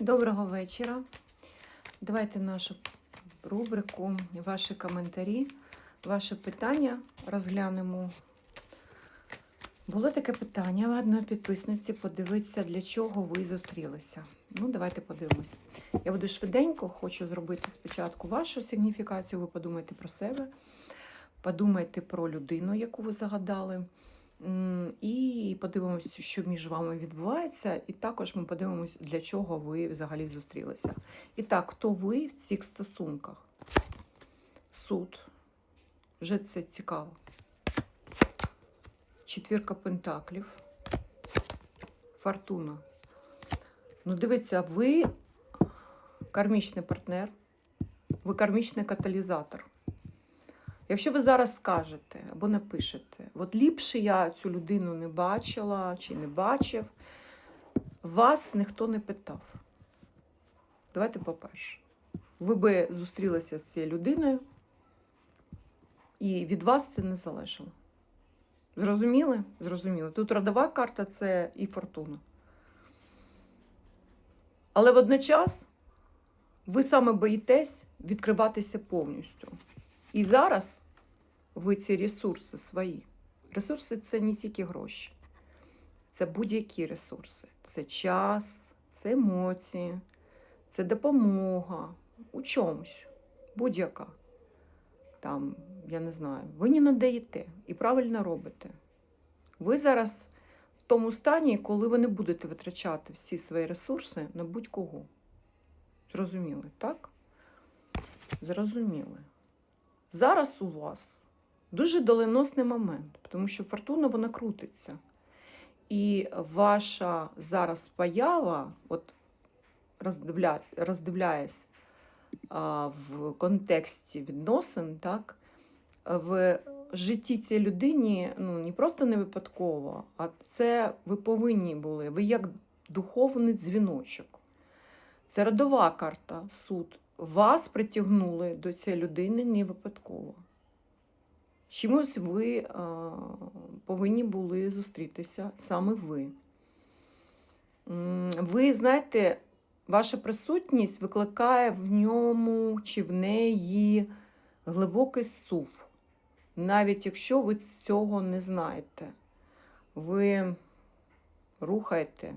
Доброго вечора. Давайте нашу рубрику, ваші коментарі, ваші питання розглянемо. Було таке питання в одної підписниці подивитися, для чого ви зустрілися. Ну, давайте подивимось. Я буду швиденько, хочу зробити спочатку вашу сигніфікацію. Ви подумайте про себе, подумайте про людину, яку ви загадали. І подивимося, що між вами відбувається, і також ми подивимося, для чого ви взагалі зустрілися. І так, хто ви в цих стосунках? Суд. Вже це цікаво. Четвірка пентаклів. Фортуна. Ну, дивіться, ви кармічний партнер, ви кармічний каталізатор. Якщо ви зараз скажете або напишете, от ліпше я цю людину не бачила чи не бачив, вас ніхто не питав. Давайте по-перше. Ви би зустрілися з цією людиною, і від вас це не залежало. Зрозуміли? Зрозуміли. Тут родова карта це і фортуна. Але водночас ви саме боїтесь відкриватися повністю. І зараз ви ці ресурси свої. Ресурси це не тільки гроші, це будь-які ресурси. Це час, це емоції, це допомога у чомусь, будь-яка. Там, я не знаю, ви не надаєте і правильно робите. Ви зараз в тому стані, коли ви не будете витрачати всі свої ресурси на будь-кого. Зрозуміли, так? Зрозуміли. Зараз у вас дуже доленосний момент, тому що фортуна вона крутиться. І ваша зараз поява, от роздивля, роздивляясь а, в контексті відносин, так, в житті цієї людині ну, не просто не випадково, а це ви повинні були, ви як духовний дзвіночок. Це родова карта, суд. Вас притягнули до цієї людини не випадково. Чимось ви а, повинні були зустрітися саме ви. Ви знаєте, ваша присутність викликає в ньому чи в неї глибокий сув, навіть якщо ви цього не знаєте. Ви рухаєте.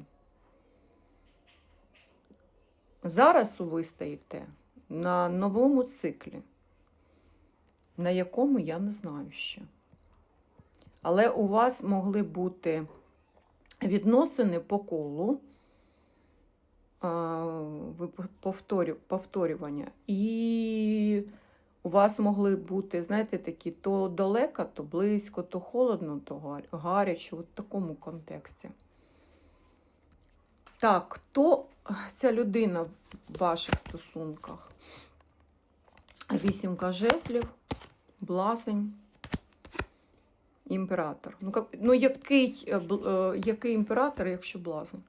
Зараз ви стоїте на новому циклі, на якому я не знаю ще. Але у вас могли бути відносини по колу, повторювання, і у вас могли бути, знаєте, такі то далеко, то близько, то холодно, то гаряче, от в такому контексті. Так, хто ця людина в ваших стосунках? Вісімка жезлів, блазень, імператор. Ну, як, ну який, е, е, який імператор, якщо блазень?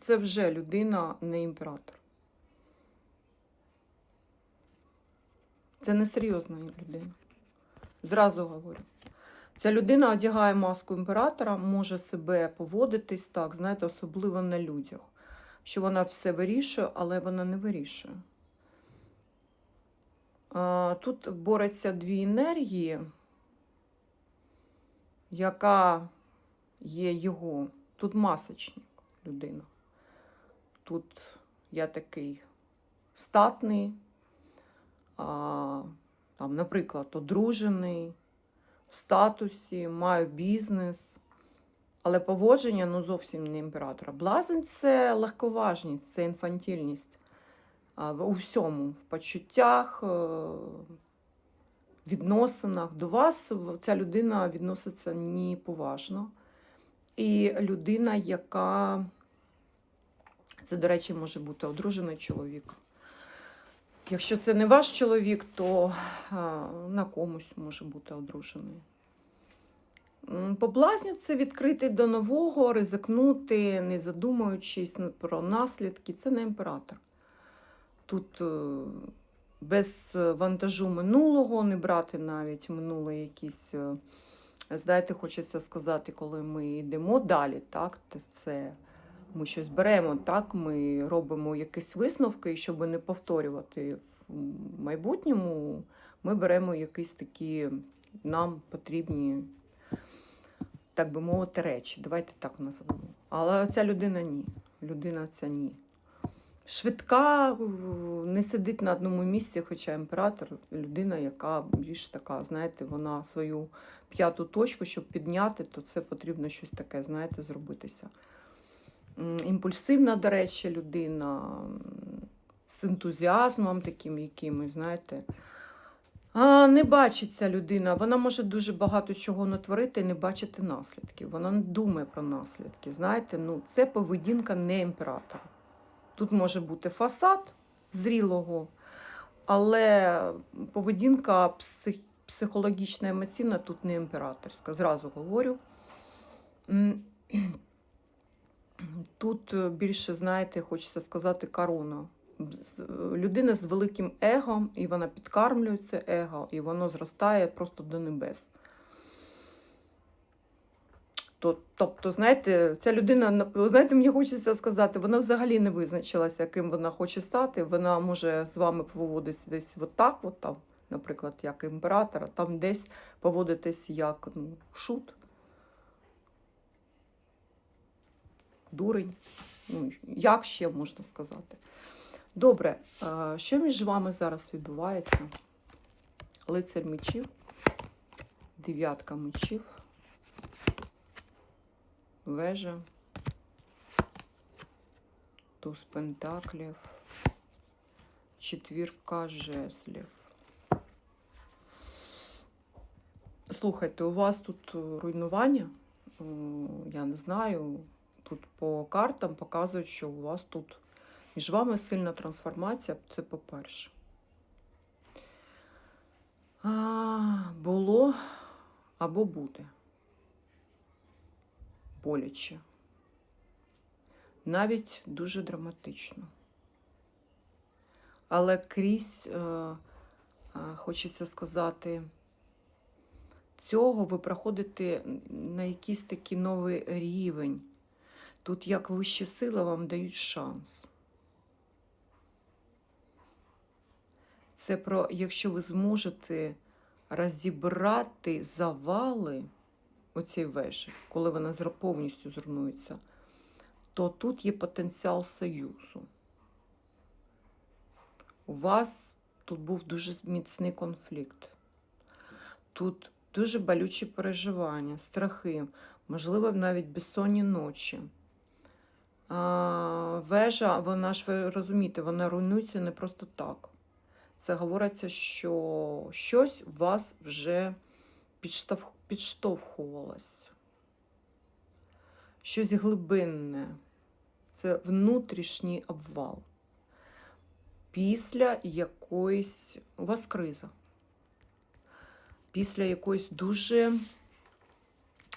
Це вже людина, не імператор. Це не серйозна людина. Зразу говорю. Ця людина одягає маску імператора, може себе поводитись так, знаєте, особливо на людях. Що вона все вирішує, але вона не вирішує. Тут бореться дві енергії, яка є його. Тут масочник людина. Тут я такий статний, там, наприклад, одружений, в статусі, маю бізнес. Але поводження ну, зовсім не імператора. Блазень це легковажність, це інфантільність в усьому, в почуттях, е, відносинах. До вас ця людина відноситься неповажно. І людина, яка, це, до речі, може бути одружений чоловік. Якщо це не ваш чоловік, то на комусь може бути одружений. Це відкрити до нового, ризикнути, не задумуючись про наслідки. Це не імператор. Тут е, без вантажу минулого, не брати навіть минуле якісь. е, Знаєте, хочеться сказати, коли ми йдемо далі, так, це ми щось беремо, так, ми робимо якісь висновки, і щоб не повторювати в майбутньому, ми беремо якісь такі нам потрібні, так би мовити, речі. Давайте так назвемо. Але ця людина ні. Людина ця ні. Швидка, не сидить на одному місці, хоча імператор людина, яка більш така, знаєте, вона свою п'яту точку, щоб підняти, то це потрібно щось таке, знаєте, зробитися. Імпульсивна, до речі, людина з ентузіазмом таким якимось, знаєте. А, не бачить ця людина. Вона може дуже багато чого натворити і не бачити наслідків. Вона не думає про наслідки. Знаєте, ну, це поведінка не імператора. Тут може бути фасад зрілого, але поведінка псих, психологічна, емоційна тут не імператорська. Зразу говорю. Тут е, більше, знаєте, хочеться сказати, корона. Е, Людина з великим его, і вона підкармлює це его, і воно зростає просто до небес. Тобто, знаєте, ця людина, знаєте, мені хочеться сказати, вона взагалі не визначилася, яким вона хоче стати. Вона може з вами поводитися десь отак, от там, наприклад, як імператор, а там десь поводитись як ну, шут. Дурень. Ну, як ще можна сказати? Добре, що між вами зараз відбувається? Лицар мечів, дев'ятка мечів, вежа, туз пентаклів, четвірка жезлів. Слухайте, у вас тут руйнування? Я не знаю. Тут по картам показують, що у вас тут між вами сильна трансформація, це по-перше. Було або буде. Боляче. Навіть дуже драматично. Але крізь, е, е, хочеться сказати, цього ви проходите на якийсь такий новий рівень. Тут як вищі сили вам дають шанс. Це про, якщо ви зможете розібрати завали оцієї вежі, коли вона повністю зруйнується, то тут є потенціал союзу. У вас тут був дуже міцний конфлікт. Тут дуже болючі переживання, страхи, можливо, навіть безсонні ночі. А, вежа, вона ж ви розумієте, вона руйнується не просто так. Це говориться, що щось вас вже підштовх, підштовхувалось. Щось глибинне. Це внутрішній обвал. Після якоїсь у вас криза. Після якоїсь дуже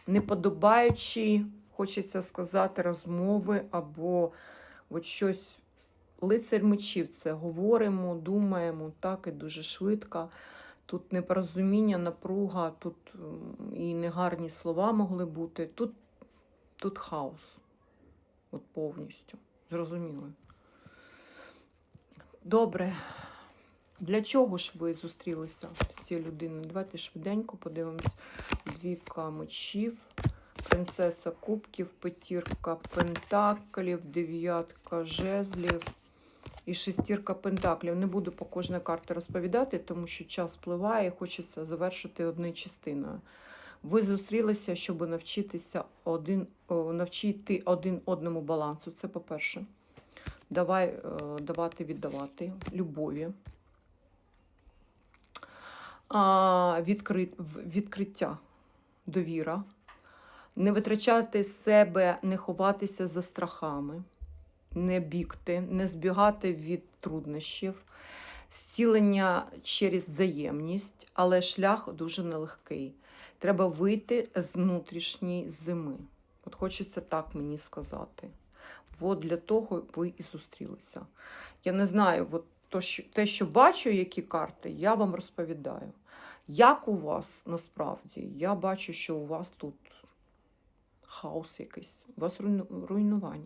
неподобаючої, хочеться сказати, розмови або от щось. Лицар мечів це говоримо, думаємо так і дуже швидко. Тут непорозуміння, напруга, тут і негарні слова могли бути. Тут, тут хаос. От повністю. Зрозуміло. Добре. Для чого ж ви зустрілися з цією людиною? Давайте швиденько подивимось. Двійка мечів, принцеса кубків, п'ятірка пентаклів, дев'ятка жезлів і шестірка пентаклів. Не буду по кожній карті розповідати, тому що час впливає і хочеться завершити однією частиною. Ви зустрілися, щоб навчитися один, навчити один одному балансу. Це по-перше. Давай е, давати, віддавати, любові. А, відкрит, відкриття, довіра. Не витрачати себе, не ховатися за страхами, не бігти, не збігати від труднощів, зцілення через взаємність, але шлях дуже нелегкий. Треба вийти з внутрішньої зими. От хочеться так мені сказати. От для того ви і зустрілися. Я не знаю, от то, що, те, що бачу, які карти, я вам розповідаю. Як у вас насправді? Я бачу, що у вас тут хаос якийсь, у вас руйну- руйнування.